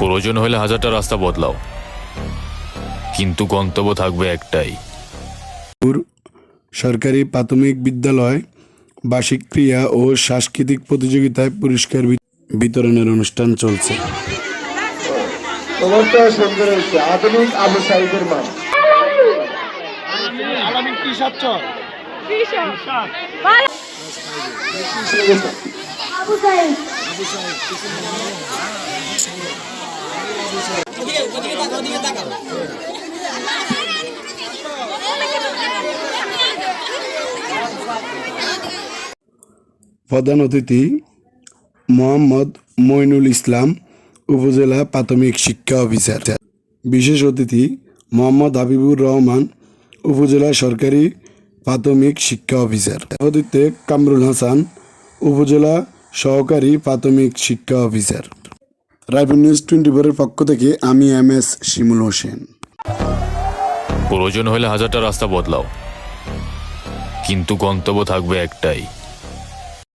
প্রয়োজন হলে হাজারটা রাস্তা বদলাও। কিন্তু গন্তব্য থাকবে একটাই। সরকারি প্রাথমিক বিদ্যালয় বার্ষিক ক্রিয়া ও সাংস্কৃতিক প্রতিযোগিতায় পুরস্কার বিতরণের অনুষ্ঠান চলছে। তোমারটা সুন্দর হয়েছে আধুনিক আবু সাইদের আবু সাইদ। প্রধান অতিথি মোহাম্মদ মইনুল ইসলাম, উপজেলা প্রাথমিক শিক্ষা অফিসার। বিশেষ অতিথি মোহাম্মদ হাবিবুর রহমান, উপজেলা সরকারি প্রাথমিক শিক্ষা অফিসার। অতিথে কামরুল হাসান, উপজেলা সহকারী প্রাথমিক শিক্ষা অফিসার। রাইফেল নিউজ টোয়েন্টি ফোরের পক্ষ থেকে আমি এম এস শিমুল হোসেন। প্রয়োজন হলে হাজারটা রাস্তা বদলাও। কিন্তু গন্তব্য থাকবে একটাই